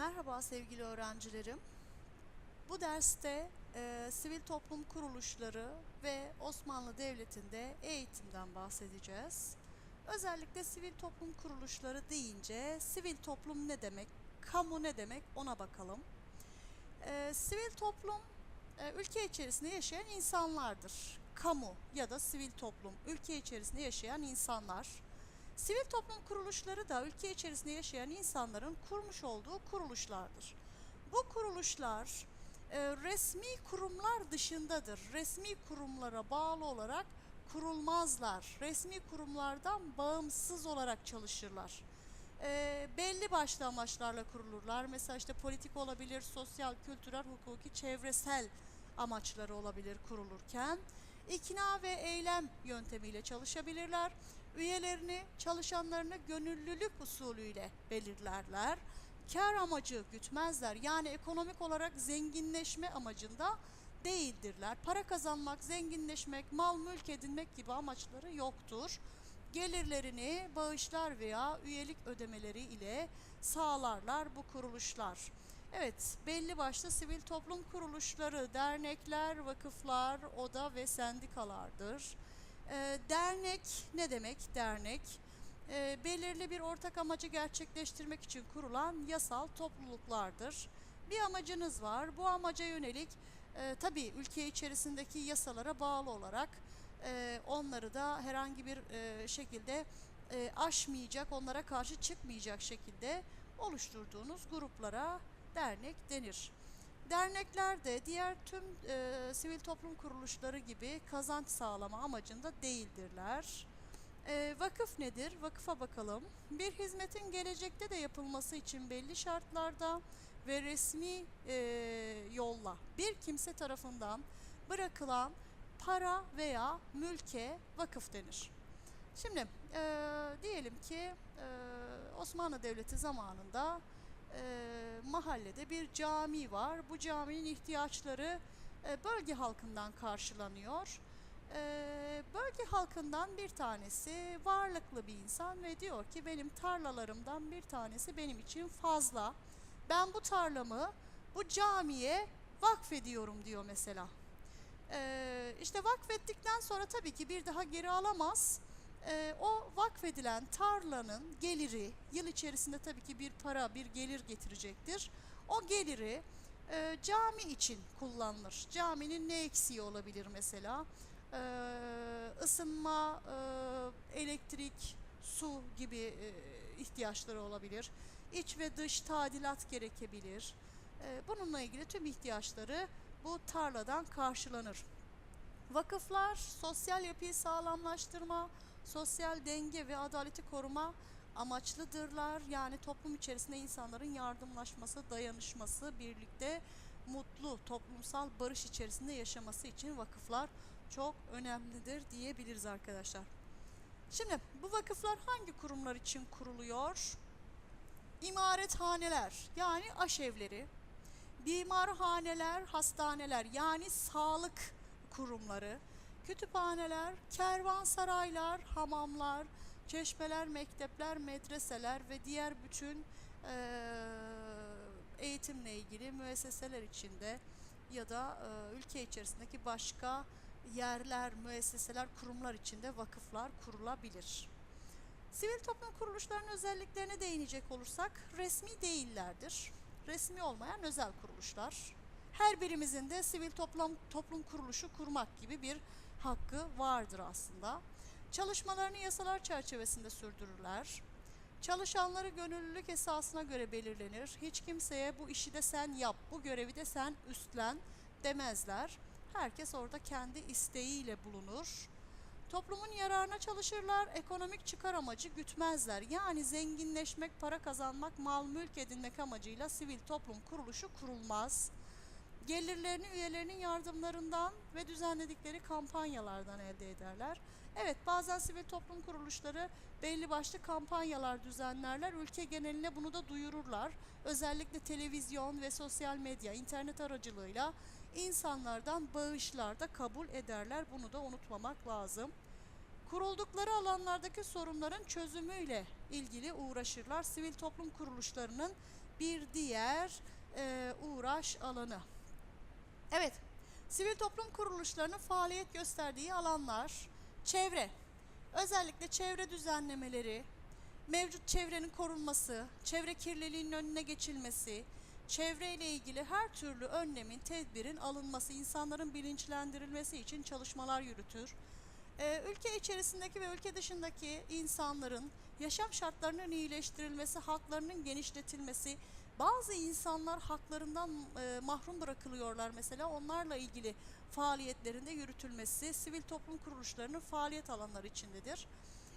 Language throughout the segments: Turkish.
Merhaba sevgili öğrencilerim. Bu derste e, sivil toplum kuruluşları ve Osmanlı Devleti'nde eğitimden bahsedeceğiz. Özellikle sivil toplum kuruluşları deyince sivil toplum ne demek, kamu ne demek ona bakalım. E, sivil toplum e, ülke içerisinde yaşayan insanlardır. Kamu ya da sivil toplum ülke içerisinde yaşayan insanlar. Sivil toplum kuruluşları da ülke içerisinde yaşayan insanların kurmuş olduğu kuruluşlardır. Bu kuruluşlar e, resmi kurumlar dışındadır. Resmi kurumlara bağlı olarak kurulmazlar. Resmi kurumlardan bağımsız olarak çalışırlar. E, belli başlı amaçlarla kurulurlar. Mesela işte politik olabilir, sosyal, kültürel, hukuki, çevresel amaçları olabilir kurulurken. İkna ve eylem yöntemiyle çalışabilirler. Üyelerini, çalışanlarını gönüllülük usulüyle belirlerler. Kar amacı gütmezler. Yani ekonomik olarak zenginleşme amacında değildirler. Para kazanmak, zenginleşmek, mal mülk edinmek gibi amaçları yoktur. Gelirlerini bağışlar veya üyelik ödemeleri ile sağlarlar bu kuruluşlar. Evet, belli başlı sivil toplum kuruluşları, dernekler, vakıflar, oda ve sendikalardır. E, dernek ne demek dernek? E, belirli bir ortak amacı gerçekleştirmek için kurulan yasal topluluklardır. Bir amacınız var. Bu amaca yönelik e, tabii ülke içerisindeki yasalara bağlı olarak e, onları da herhangi bir e, şekilde e, aşmayacak, onlara karşı çıkmayacak şekilde oluşturduğunuz gruplara dernek denir. Dernekler de diğer tüm e, sivil toplum kuruluşları gibi kazanç sağlama amacında değildirler. E, vakıf nedir? Vakıfa bakalım. Bir hizmetin gelecekte de yapılması için belli şartlarda ve resmi e, yolla bir kimse tarafından bırakılan para veya mülke vakıf denir. Şimdi e, diyelim ki e, Osmanlı Devleti zamanında e, mahallede bir cami var. Bu caminin ihtiyaçları e, bölge halkından karşılanıyor. E, bölge halkından bir tanesi varlıklı bir insan ve diyor ki benim tarlalarımdan bir tanesi benim için fazla. Ben bu tarlamı bu camiye vakfediyorum diyor mesela. E, işte vakfettikten sonra tabii ki bir daha geri alamaz e, o vakfedilen tarlanın geliri yıl içerisinde tabii ki bir para, bir gelir getirecektir. O geliri e, cami için kullanılır. Caminin ne eksiği olabilir mesela? E, ısınma, e, elektrik, su gibi e, ihtiyaçları olabilir. İç ve dış tadilat gerekebilir. E, bununla ilgili tüm ihtiyaçları bu tarladan karşılanır. Vakıflar sosyal yapıyı sağlamlaştırma, sosyal denge ve adaleti koruma amaçlıdırlar. Yani toplum içerisinde insanların yardımlaşması, dayanışması, birlikte mutlu toplumsal barış içerisinde yaşaması için vakıflar çok önemlidir diyebiliriz arkadaşlar. Şimdi bu vakıflar hangi kurumlar için kuruluyor? İmarethaneler yani aşevleri, bimarhaneler, hastaneler yani sağlık kurumları, kütüphaneler, kervansaraylar, hamamlar, çeşmeler, mektepler, medreseler ve diğer bütün eee, eğitimle ilgili müesseseler içinde ya da eee, ülke içerisindeki başka yerler, müesseseler, kurumlar içinde vakıflar kurulabilir. Sivil toplum kuruluşlarının özelliklerine değinecek olursak resmi değillerdir. Resmi olmayan özel kuruluşlar. Her birimizin de sivil toplum, toplum kuruluşu kurmak gibi bir hakkı vardır aslında. Çalışmalarını yasalar çerçevesinde sürdürürler. Çalışanları gönüllülük esasına göre belirlenir. Hiç kimseye bu işi de sen yap, bu görevi de sen üstlen demezler. Herkes orada kendi isteğiyle bulunur. Toplumun yararına çalışırlar, ekonomik çıkar amacı gütmezler. Yani zenginleşmek, para kazanmak, mal mülk edinmek amacıyla sivil toplum kuruluşu kurulmaz. Gelirlerini üyelerinin yardımlarından ve düzenledikleri kampanyalardan elde ederler. Evet bazen sivil toplum kuruluşları belli başlı kampanyalar düzenlerler. Ülke geneline bunu da duyururlar. Özellikle televizyon ve sosyal medya, internet aracılığıyla insanlardan bağışlar da kabul ederler. Bunu da unutmamak lazım. kuruldukları alanlardaki sorunların çözümüyle ilgili uğraşırlar. Sivil toplum kuruluşlarının bir diğer e, uğraş alanı. Evet, sivil toplum kuruluşlarının faaliyet gösterdiği alanlar, çevre, özellikle çevre düzenlemeleri, mevcut çevrenin korunması, çevre kirliliğinin önüne geçilmesi, çevreyle ilgili her türlü önlemin, tedbirin alınması, insanların bilinçlendirilmesi için çalışmalar yürütür. Ee, ülke içerisindeki ve ülke dışındaki insanların yaşam şartlarının iyileştirilmesi, haklarının genişletilmesi, bazı insanlar haklarından e, mahrum bırakılıyorlar mesela onlarla ilgili faaliyetlerinde yürütülmesi sivil toplum kuruluşlarının faaliyet alanları içindedir.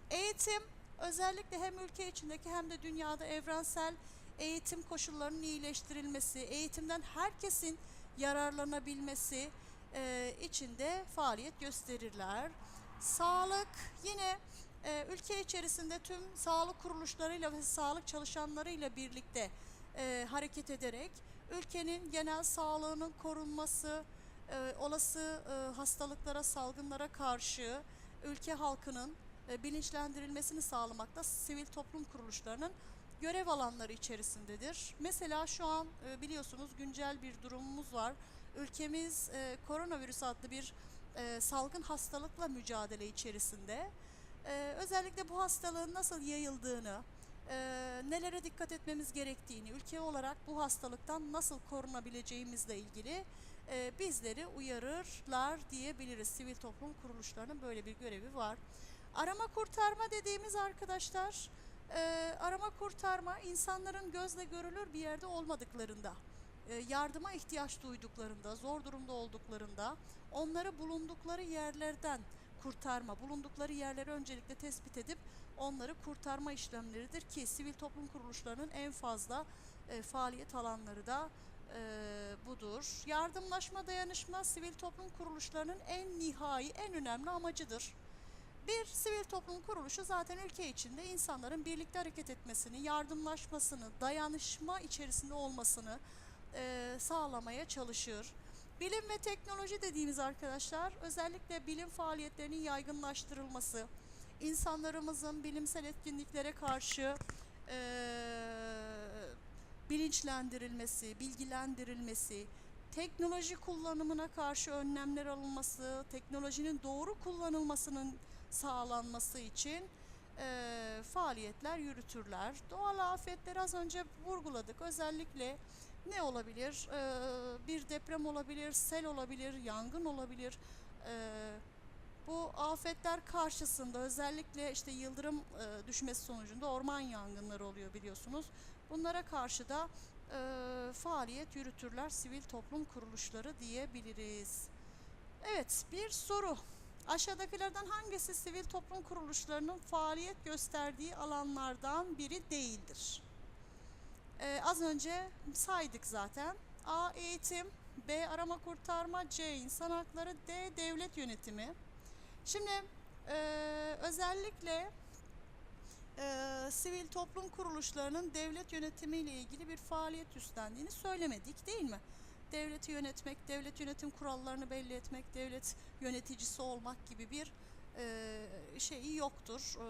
Eğitim özellikle hem ülke içindeki hem de dünyada evrensel eğitim koşullarının iyileştirilmesi, eğitimden herkesin yararlanabilmesi e, içinde faaliyet gösterirler. Sağlık yine e, ülke içerisinde tüm sağlık kuruluşlarıyla ve sağlık çalışanlarıyla birlikte e, hareket ederek ülkenin genel sağlığının korunması, e, olası e, hastalıklara, salgınlara karşı ülke halkının e, bilinçlendirilmesini sağlamakta sivil toplum kuruluşlarının görev alanları içerisindedir. Mesela şu an e, biliyorsunuz güncel bir durumumuz var. Ülkemiz e, koronavirüs adlı bir e, salgın hastalıkla mücadele içerisinde. E, özellikle bu hastalığın nasıl yayıldığını, e, nelere dikkat etmemiz gerektiğini, ülke olarak bu hastalıktan nasıl korunabileceğimizle ilgili e, bizleri uyarırlar diyebiliriz. Sivil toplum kuruluşlarının böyle bir görevi var. Arama kurtarma dediğimiz arkadaşlar, e, arama kurtarma insanların gözle görülür bir yerde olmadıklarında, e, yardıma ihtiyaç duyduklarında, zor durumda olduklarında onları bulundukları yerlerden kurtarma, bulundukları yerleri öncelikle tespit edip onları kurtarma işlemleridir ki sivil toplum kuruluşlarının en fazla e, faaliyet alanları da e, budur. Yardımlaşma, dayanışma sivil toplum kuruluşlarının en nihai, en önemli amacıdır. Bir sivil toplum kuruluşu zaten ülke içinde insanların birlikte hareket etmesini, yardımlaşmasını, dayanışma içerisinde olmasını e, sağlamaya çalışır. Bilim ve teknoloji dediğimiz arkadaşlar özellikle bilim faaliyetlerinin yaygınlaştırılması, insanlarımızın bilimsel etkinliklere karşı e, bilinçlendirilmesi, bilgilendirilmesi, teknoloji kullanımına karşı önlemler alınması, teknolojinin doğru kullanılmasının sağlanması için e, faaliyetler yürütürler. Doğal afetleri az önce vurguladık. Özellikle ne olabilir? E, bir deprem olabilir, sel olabilir, yangın olabilir. E, bu afetler karşısında özellikle işte yıldırım e, düşmesi sonucunda orman yangınları oluyor biliyorsunuz. Bunlara karşı da e, faaliyet yürütürler sivil toplum kuruluşları diyebiliriz. Evet bir soru. Aşağıdakilerden hangisi sivil toplum kuruluşlarının faaliyet gösterdiği alanlardan biri değildir? Ee, az önce saydık zaten. A. Eğitim B. Arama kurtarma C. insan hakları D. Devlet yönetimi Şimdi e, özellikle e, sivil toplum kuruluşlarının devlet yönetimiyle ilgili bir faaliyet üstlendiğini söylemedik değil mi? Devleti yönetmek, devlet yönetim kurallarını belli etmek, devlet yöneticisi olmak gibi bir e, şeyi yoktur. E,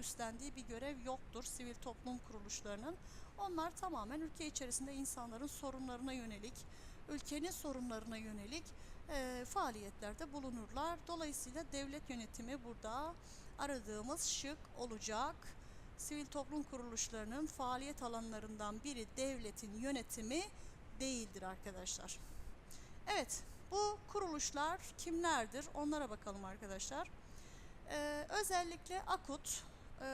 üstlendiği bir görev yoktur sivil toplum kuruluşlarının. Onlar tamamen ülke içerisinde insanların sorunlarına yönelik, ülkenin sorunlarına yönelik e, faaliyetlerde bulunurlar. Dolayısıyla devlet yönetimi burada aradığımız şık olacak. Sivil toplum kuruluşlarının faaliyet alanlarından biri devletin yönetimi değildir arkadaşlar. Evet, bu kuruluşlar kimlerdir? Onlara bakalım arkadaşlar. Ee, özellikle AKUT, e,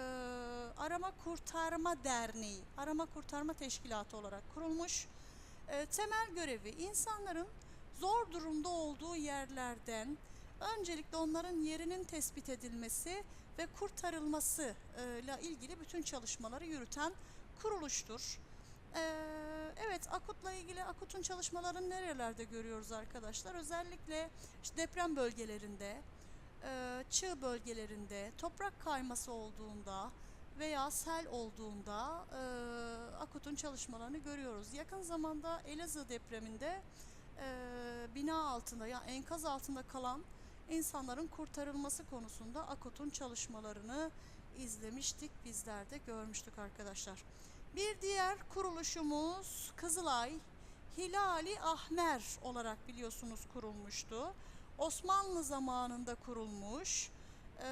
Arama Kurtarma Derneği, Arama Kurtarma Teşkilatı olarak kurulmuş. E, temel görevi insanların zor durumda olduğu yerlerden öncelikle onların yerinin tespit edilmesi ve kurtarılması ile ilgili bütün çalışmaları yürüten kuruluştur. Ee, evet AKUT'la ilgili AKUT'un çalışmalarını nerelerde görüyoruz arkadaşlar? Özellikle işte deprem bölgelerinde, e, çığ bölgelerinde, toprak kayması olduğunda veya sel olduğunda e, AKUT'un çalışmalarını görüyoruz. Yakın zamanda Elazığ depreminde e, bina altında yani enkaz altında kalan insanların kurtarılması konusunda AKOT'un çalışmalarını izlemiştik, bizler de görmüştük arkadaşlar. Bir diğer kuruluşumuz Kızılay Hilali Ahmer olarak biliyorsunuz kurulmuştu. Osmanlı zamanında kurulmuş eee,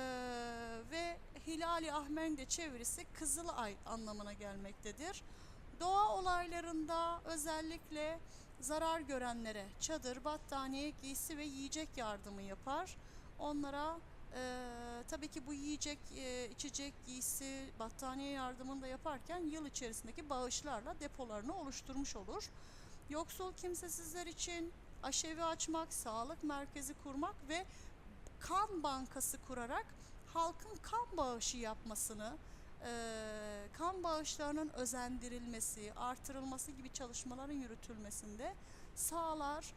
ve Hilali Ahmer'in çevirisi Kızılay anlamına gelmektedir. Doğa olaylarında özellikle zarar görenlere çadır, battaniye, giysi ve yiyecek yardımı yapar. Onlara eee tabii ki bu yiyecek, eee, içecek, giysi, battaniye yardımını da yaparken yıl içerisindeki bağışlarla depolarını oluşturmuş olur. Yoksul kimsesizler için aşevi açmak, sağlık merkezi kurmak ve kan bankası kurarak halkın kan bağışı yapmasını, kan bağışlarının özendirilmesi, artırılması gibi çalışmaların yürütülmesinde sağlar.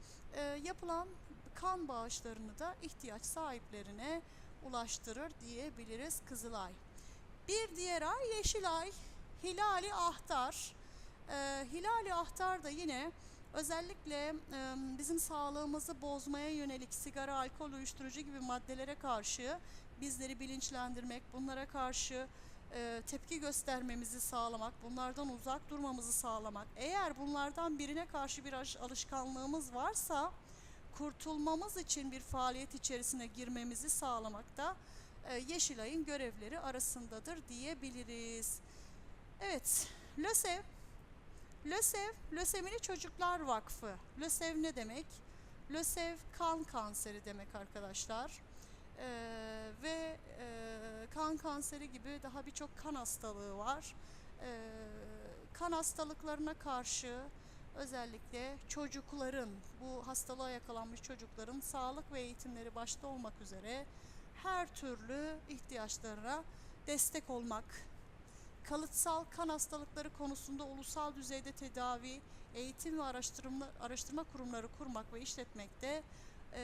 Yapılan kan bağışlarını da ihtiyaç sahiplerine ulaştırır diyebiliriz Kızılay. Bir diğer ay Yeşilay, Hilali Ahtar. Hilali Ahtar da yine özellikle bizim sağlığımızı bozmaya yönelik sigara, alkol, uyuşturucu gibi maddelere karşı bizleri bilinçlendirmek, bunlara karşı tepki göstermemizi sağlamak, bunlardan uzak durmamızı sağlamak. Eğer bunlardan birine karşı bir alış- alışkanlığımız varsa kurtulmamız için bir faaliyet içerisine girmemizi sağlamakta Yeşilay'ın görevleri arasındadır diyebiliriz. Evet, LÖSEV LÖSEV, Lösemili Çocuklar Vakfı. LÖSEV ne demek? LÖSEV kan kanseri demek arkadaşlar. Ee, ve e, kan kanseri gibi daha birçok kan hastalığı var. Ee, kan hastalıklarına karşı özellikle çocukların, bu hastalığa yakalanmış çocukların sağlık ve eğitimleri başta olmak üzere her türlü ihtiyaçlarına destek olmak, kalıtsal kan hastalıkları konusunda ulusal düzeyde tedavi, eğitim ve araştırma, araştırma kurumları kurmak ve işletmekte e,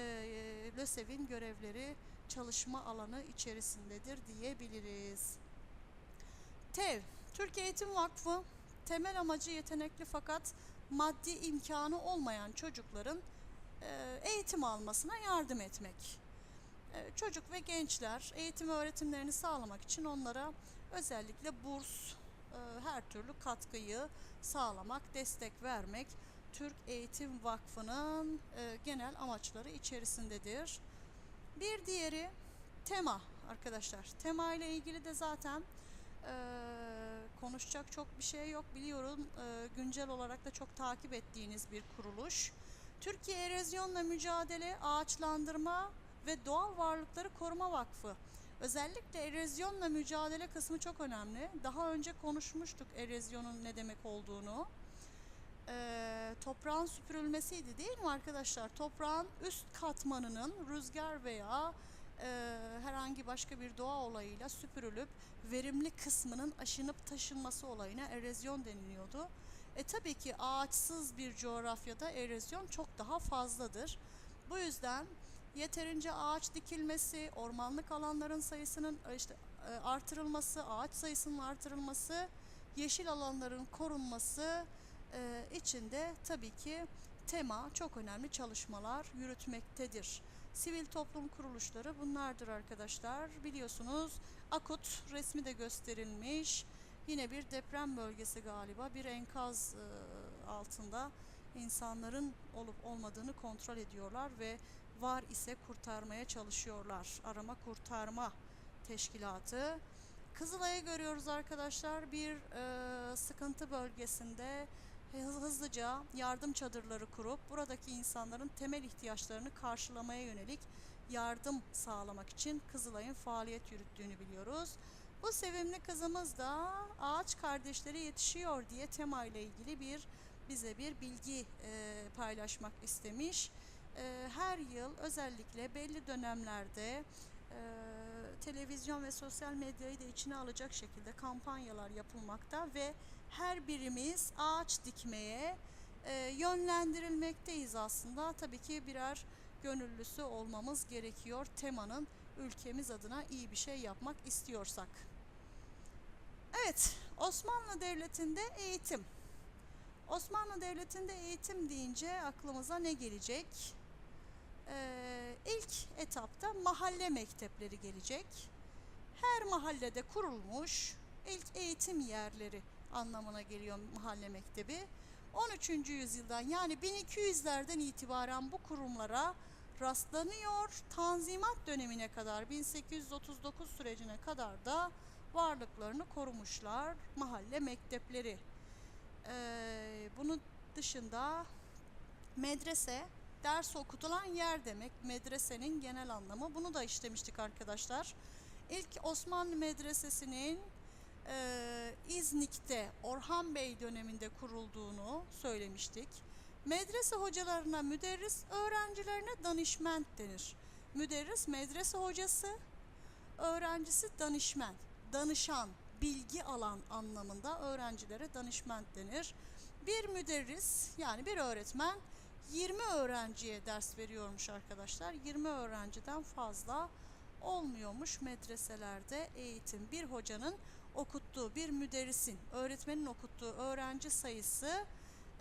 LÖSEV'in görevleri çalışma alanı içerisindedir diyebiliriz. TEV, Türkiye Eğitim Vakfı temel amacı yetenekli fakat maddi imkanı olmayan çocukların e, eğitim almasına yardım etmek. E, çocuk ve gençler eğitim öğretimlerini sağlamak için onlara özellikle burs, e, her türlü katkıyı sağlamak, destek vermek Türk Eğitim Vakfı'nın e, genel amaçları içerisindedir. Bir diğeri tema arkadaşlar. Tema ile ilgili de zaten e, konuşacak çok bir şey yok biliyorum. Güncel olarak da çok takip ettiğiniz bir kuruluş. Türkiye Erozyonla Mücadele, Ağaçlandırma ve Doğal Varlıkları Koruma Vakfı. Özellikle erozyonla mücadele kısmı çok önemli. Daha önce konuşmuştuk erozyonun ne demek olduğunu. Ee, toprağın süpürülmesiydi değil mi arkadaşlar? Toprağın üst katmanının rüzgar veya e, herhangi başka bir doğa olayıyla süpürülüp verimli kısmının aşınıp taşınması olayına erozyon deniliyordu. E tabii ki ağaçsız bir coğrafyada erozyon çok daha fazladır. Bu yüzden yeterince ağaç dikilmesi, ormanlık alanların sayısının e, işte e, artırılması, ağaç sayısının artırılması, yeşil alanların korunması e, için de tabii ki tema çok önemli çalışmalar yürütmektedir. Sivil toplum kuruluşları bunlardır arkadaşlar. Biliyorsunuz Akut resmi de gösterilmiş. Yine bir deprem bölgesi galiba. Bir enkaz altında insanların olup olmadığını kontrol ediyorlar ve var ise kurtarmaya çalışıyorlar. Arama kurtarma teşkilatı. Kızılay'ı görüyoruz arkadaşlar. Bir e, sıkıntı bölgesinde hız- hızlıca yardım çadırları kurup buradaki insanların temel ihtiyaçlarını karşılamaya yönelik yardım sağlamak için Kızılay'ın faaliyet yürüttüğünü biliyoruz. Bu sevimli kızımız da ağaç kardeşleri yetişiyor diye tema ile ilgili bir bize bir bilgi e, paylaşmak istemiş. E, her yıl özellikle belli dönemlerde e, televizyon ve sosyal medyayı da içine alacak şekilde kampanyalar yapılmakta ve her birimiz ağaç dikmeye e, yönlendirilmekteyiz aslında. Tabii ki birer gönüllüsü olmamız gerekiyor temanın ülkemiz adına iyi bir şey yapmak istiyorsak. Evet, Osmanlı Devleti'nde eğitim. Osmanlı Devleti'nde eğitim deyince aklımıza ne gelecek? Ee, ilk etapta mahalle mektepleri gelecek. Her mahallede kurulmuş ilk eğitim yerleri anlamına geliyor mahalle mektebi. 13. yüzyıldan yani 1200'lerden itibaren bu kurumlara rastlanıyor. Tanzimat dönemine kadar 1839 sürecine kadar da varlıklarını korumuşlar mahalle mektepleri. Ee, bunun dışında medrese ders okutulan yer demek. Medresenin genel anlamı. Bunu da işlemiştik arkadaşlar. İlk Osmanlı Medresesi'nin e, İznik'te Orhan Bey döneminde kurulduğunu söylemiştik. Medrese hocalarına müderris, öğrencilerine danışment denir. Müderris medrese hocası, öğrencisi danışmen, danışan, bilgi alan anlamında öğrencilere danışment denir. Bir müderris yani bir öğretmen 20 öğrenciye ders veriyormuş arkadaşlar. 20 öğrenciden fazla olmuyormuş medreselerde eğitim. Bir hocanın okuttuğu, bir müderrisin, öğretmenin okuttuğu öğrenci sayısı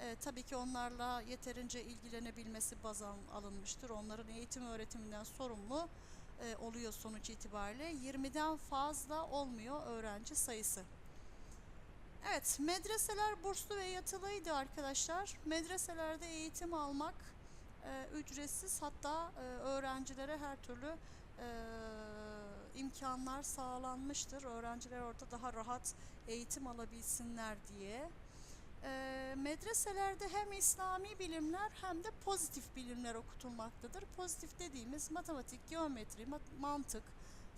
e, tabii ki onlarla yeterince ilgilenebilmesi baz al- alınmıştır. Onların eğitim öğretiminden sorumlu e, oluyor sonuç itibariyle. 20'den fazla olmuyor öğrenci sayısı. Evet, medreseler burslu ve yatılıydı arkadaşlar. Medreselerde eğitim almak e, ücretsiz hatta e, öğrencilere her türlü e, imkanlar sağlanmıştır. Öğrenciler orada daha rahat eğitim alabilsinler diye. E, medreselerde hem İslami bilimler hem de pozitif bilimler okutulmaktadır. Pozitif dediğimiz matematik, geometri, mat- mantık,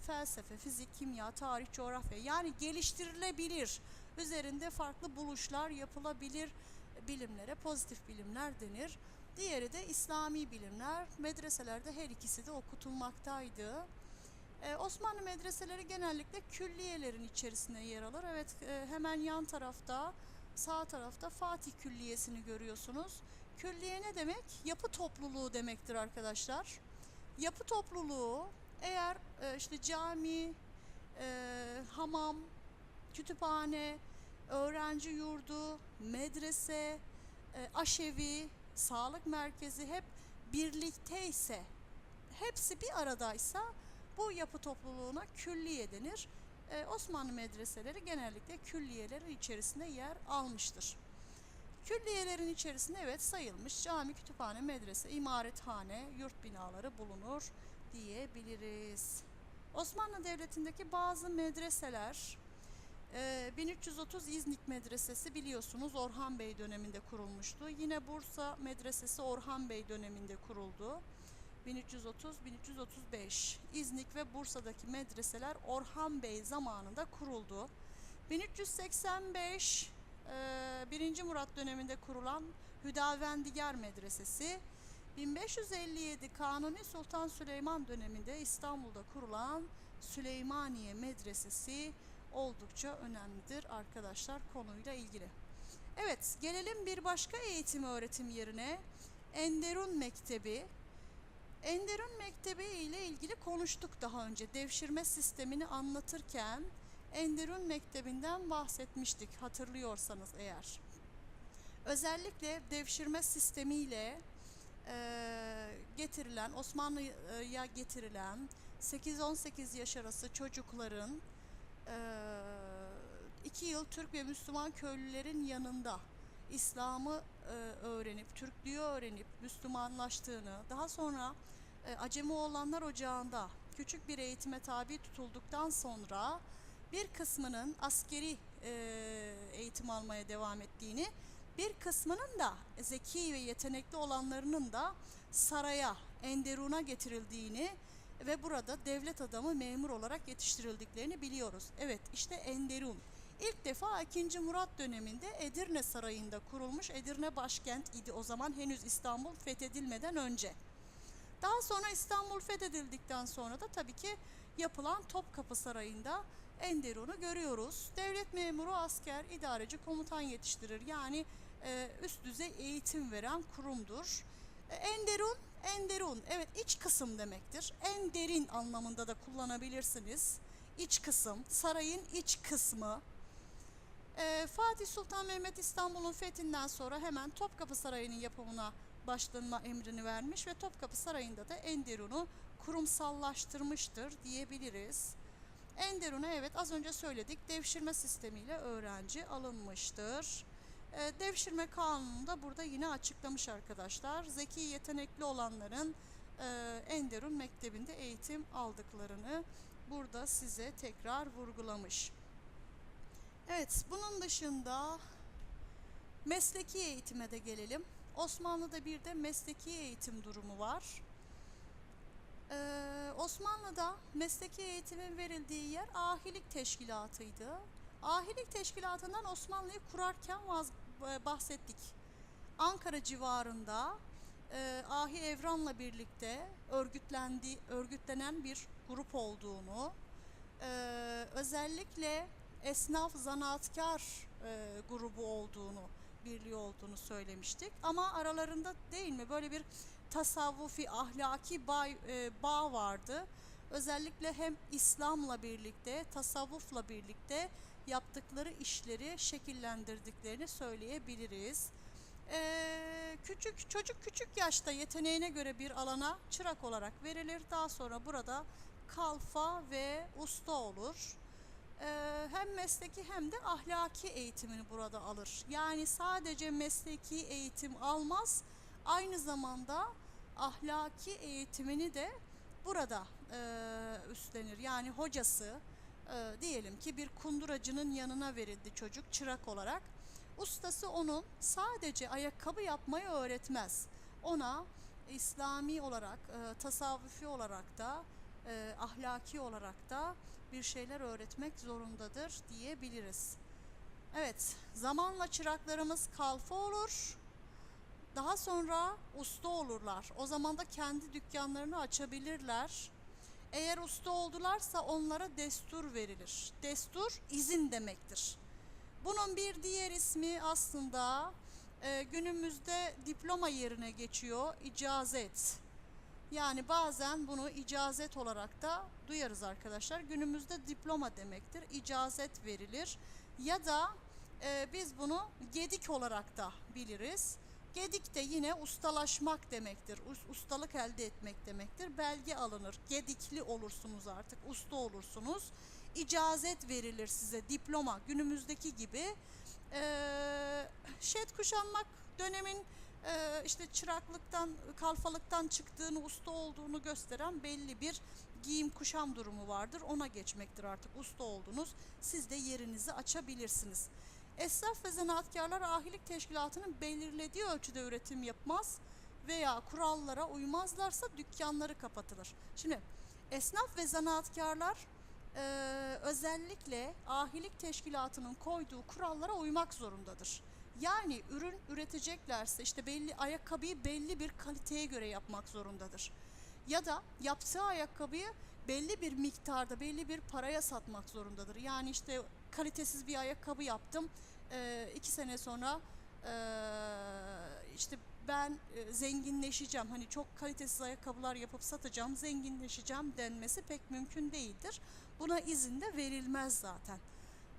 felsefe, fizik, kimya, tarih, coğrafya yani geliştirilebilir, üzerinde farklı buluşlar yapılabilir bilimlere pozitif bilimler denir. Diğeri de İslami bilimler. Medreselerde her ikisi de okutulmaktaydı. Ee, Osmanlı medreseleri genellikle külliyelerin içerisinde yer alır. Evet e, hemen yan tarafta sağ tarafta Fatih Külliyesi'ni görüyorsunuz. Külliye ne demek? Yapı topluluğu demektir arkadaşlar. Yapı topluluğu eğer e, işte cami, e, hamam, kütüphane, öğrenci yurdu, medrese, e, aşevi, sağlık merkezi hep birlikteyse, hepsi bir aradaysa bu yapı topluluğuna külliye denir. E, Osmanlı medreseleri genellikle külliyelerin içerisinde yer almıştır. Külliyelerin içerisinde evet sayılmış cami, kütüphane, medrese, imarethane, yurt binaları bulunur diyebiliriz. Osmanlı Devleti'ndeki bazı medreseler 1330 İznik Medresesi biliyorsunuz Orhan Bey döneminde kurulmuştu. Yine Bursa Medresesi Orhan Bey döneminde kuruldu. 1330-1335 İznik ve Bursa'daki medreseler Orhan Bey zamanında kuruldu. 1385 e, 1. Murat döneminde kurulan Hüdavendigar Medresesi 1557 Kanuni Sultan Süleyman döneminde İstanbul'da kurulan Süleymaniye Medresesi oldukça önemlidir arkadaşlar konuyla ilgili. Evet gelelim bir başka eğitim öğretim yerine Enderun Mektebi. Enderun Mektebi ile ilgili konuştuk daha önce. Devşirme sistemini anlatırken Enderun Mektebi'nden bahsetmiştik hatırlıyorsanız eğer. Özellikle devşirme sistemiyle e, getirilen, Osmanlı'ya getirilen 8-18 yaş arası çocukların 2 yıl Türk ve Müslüman köylülerin yanında İslam'ı e, öğrenip, Türklüğü öğrenip Müslümanlaştığını, daha sonra e, Acemoğullanlar Ocağı'nda küçük bir eğitime tabi tutulduktan sonra bir kısmının askeri e, eğitim almaya devam ettiğini, bir kısmının da zeki ve yetenekli olanlarının da saraya, Enderun'a getirildiğini ve burada devlet adamı memur olarak yetiştirildiklerini biliyoruz. Evet işte Enderun. İlk defa 2. Murat döneminde Edirne Sarayı'nda kurulmuş Edirne başkent idi o zaman henüz İstanbul fethedilmeden önce. Daha sonra İstanbul fethedildikten sonra da tabii ki yapılan Topkapı Sarayı'nda Enderun'u görüyoruz. Devlet memuru, asker, idareci, komutan yetiştirir. Yani e, üst düzey eğitim veren kurumdur. E, Enderun, Enderun evet iç kısım demektir. En derin anlamında da kullanabilirsiniz. İç kısım, sarayın iç kısmı. E, Fatih Sultan Mehmet İstanbul'un fethinden sonra hemen Topkapı Sarayı'nın yapımına başlanma emrini vermiş ve Topkapı Sarayı'nda da Enderun'u kurumsallaştırmıştır diyebiliriz. Enderun'a evet az önce söyledik devşirme sistemiyle öğrenci alınmıştır. E, devşirme kanunu da burada yine açıklamış arkadaşlar. Zeki yetenekli olanların e, Enderun Mektebi'nde eğitim aldıklarını burada size tekrar vurgulamış. Evet bunun dışında mesleki eğitime de gelelim. Osmanlı'da bir de mesleki eğitim durumu var. Ee, Osmanlı'da mesleki eğitimin verildiği yer ahilik teşkilatıydı. Ahilik teşkilatından Osmanlı'yı kurarken vaz, bahsettik. Ankara civarında e, Ahi Evran'la birlikte örgütlendi, örgütlenen bir grup olduğunu, e, özellikle esnaf zanaatkar e, grubu olduğunu, birliği olduğunu söylemiştik. Ama aralarında değil mi böyle bir tasavvufi, ahlaki bağ, e, bağ vardı. Özellikle hem İslam'la birlikte, tasavvufla birlikte yaptıkları işleri şekillendirdiklerini söyleyebiliriz. Ee, küçük çocuk küçük yaşta yeteneğine göre bir alana çırak olarak verilir. Daha sonra burada kalfa ve usta olur. Ee, hem mesleki hem de ahlaki eğitimini burada alır. Yani sadece mesleki eğitim almaz, aynı zamanda ahlaki eğitimini de burada e, üstlenir. Yani hocası e, diyelim ki bir kunduracının yanına verildi çocuk çırak olarak. Ustası onun sadece ayakkabı yapmayı öğretmez. Ona İslami olarak, e, tasavvufi olarak da, e, ahlaki olarak da bir şeyler öğretmek zorundadır diyebiliriz. Evet, zamanla çıraklarımız kalfa olur. Daha sonra usta olurlar. O zaman da kendi dükkanlarını açabilirler. Eğer usta oldularsa onlara destur verilir. Destur izin demektir. Bunun bir diğer ismi aslında e, günümüzde diploma yerine geçiyor icazet. Yani bazen bunu icazet olarak da duyarız arkadaşlar. Günümüzde diploma demektir. İcazet verilir. Ya da e, biz bunu gedik olarak da biliriz. Gedik de yine ustalaşmak demektir. Us- Ustalık elde etmek demektir. Belge alınır. Gedikli olursunuz artık. Usta olursunuz. İcazet verilir size. Diploma. Günümüzdeki gibi. Ee, şet kuşanmak dönemin e, işte çıraklıktan, kalfalıktan çıktığını, usta olduğunu gösteren belli bir giyim kuşam durumu vardır. Ona geçmektir artık. Usta oldunuz. Siz de yerinizi açabilirsiniz. Esnaf ve zanaatkarlar ahilik teşkilatının belirlediği ölçüde üretim yapmaz veya kurallara uymazlarsa dükkanları kapatılır. Şimdi esnaf ve zanaatkarlar e, özellikle ahilik teşkilatının koyduğu kurallara uymak zorundadır. Yani ürün üreteceklerse işte belli ayakkabıyı belli bir kaliteye göre yapmak zorundadır. Ya da yaptığı ayakkabıyı belli bir miktarda belli bir paraya satmak zorundadır. Yani işte kalitesiz bir ayakkabı yaptım. Ee, iki sene sonra ee, işte ben e, zenginleşeceğim. Hani çok kalitesiz ayakkabılar yapıp satacağım, zenginleşeceğim denmesi pek mümkün değildir. Buna izin de verilmez zaten.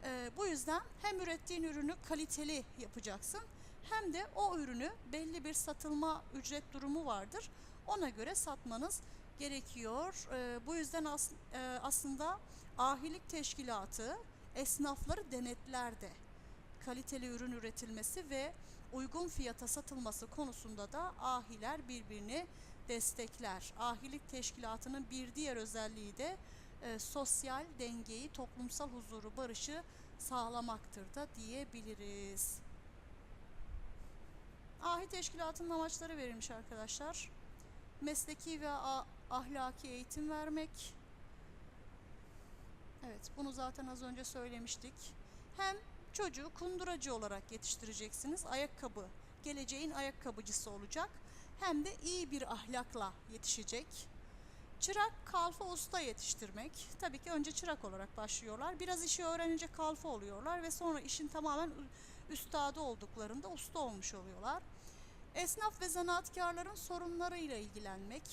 Ee, bu yüzden hem ürettiğin ürünü kaliteli yapacaksın hem de o ürünü belli bir satılma ücret durumu vardır. Ona göre satmanız gerekiyor. Ee, bu yüzden as, e, aslında ahilik teşkilatı esnafları denetler de kaliteli ürün üretilmesi ve uygun fiyata satılması konusunda da ahiler birbirini destekler. Ahilik teşkilatının bir diğer özelliği de e, sosyal dengeyi, toplumsal huzuru, barışı sağlamaktır da diyebiliriz. Ahi teşkilatının amaçları verilmiş arkadaşlar. Mesleki ve ahlaki eğitim vermek. Evet, bunu zaten az önce söylemiştik. Hem çocuğu kunduracı olarak yetiştireceksiniz. Ayakkabı, geleceğin ayakkabıcısı olacak. Hem de iyi bir ahlakla yetişecek. Çırak, kalfa, usta yetiştirmek. Tabii ki önce çırak olarak başlıyorlar. Biraz işi öğrenince kalfa oluyorlar ve sonra işin tamamen üstadı olduklarında usta olmuş oluyorlar. Esnaf ve zanaatkarların sorunlarıyla ilgilenmek.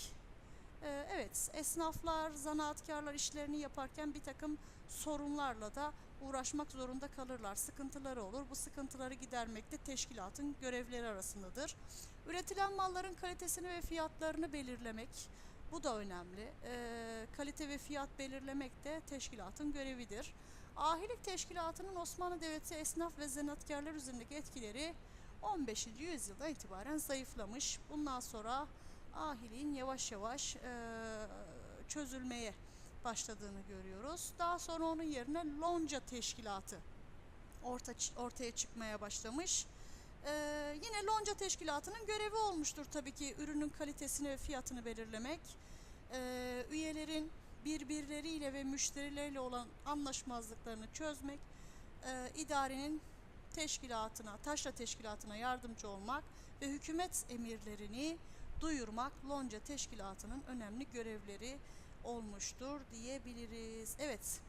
Ee, evet, esnaflar, zanaatkarlar işlerini yaparken bir takım sorunlarla da uğraşmak zorunda kalırlar. Sıkıntıları olur. Bu sıkıntıları gidermek de teşkilatın görevleri arasındadır. Üretilen malların kalitesini ve fiyatlarını belirlemek bu da önemli. Ee, kalite ve fiyat belirlemek de teşkilatın görevidir. Ahilik Teşkilatı'nın Osmanlı Devleti esnaf ve zanaatkarlar üzerindeki etkileri 15. yüzyılda itibaren zayıflamış. Bundan sonra ahiliğin yavaş yavaş e, çözülmeye başladığını görüyoruz. Daha sonra onun yerine lonca teşkilatı orta, ortaya çıkmaya başlamış. Ee, yine lonca teşkilatının görevi olmuştur tabii ki ürünün kalitesini ve fiyatını belirlemek. Ee, üyelerin birbirleriyle ve müşterileriyle olan anlaşmazlıklarını çözmek, e, idarenin teşkilatına, taşra teşkilatına yardımcı olmak ve hükümet emirlerini duyurmak lonca teşkilatının önemli görevleri olmuştur diyebiliriz. Evet,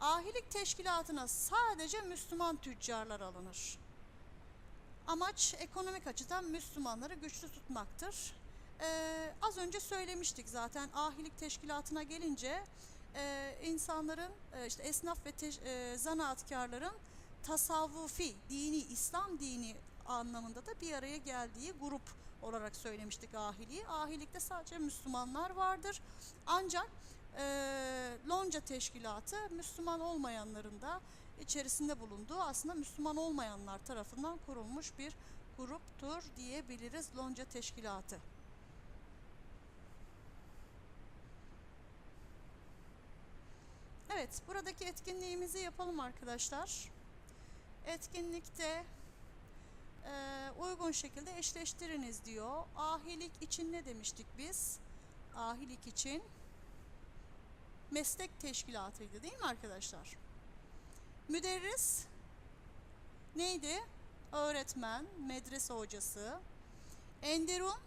ahilik teşkilatına sadece Müslüman tüccarlar alınır. Amaç ekonomik açıdan Müslümanları güçlü tutmaktır. Ee, az önce söylemiştik zaten ahilik teşkilatına gelince e, insanların e, işte esnaf ve teş, e, zanaatkarların tasavvufi, dini, İslam dini anlamında da bir araya geldiği grup olarak söylemiştik ahiliği. Ahilikte sadece Müslümanlar vardır. Ancak e, lonca teşkilatı Müslüman olmayanların da içerisinde bulunduğu aslında Müslüman olmayanlar tarafından kurulmuş bir gruptur diyebiliriz lonca teşkilatı. Evet, buradaki etkinliğimizi yapalım arkadaşlar. Etkinlikte e, uygun şekilde eşleştiriniz diyor. Ahilik için ne demiştik biz? Ahilik için meslek teşkilatıydı değil mi arkadaşlar? Müderris neydi? Öğretmen, medrese hocası. Enderun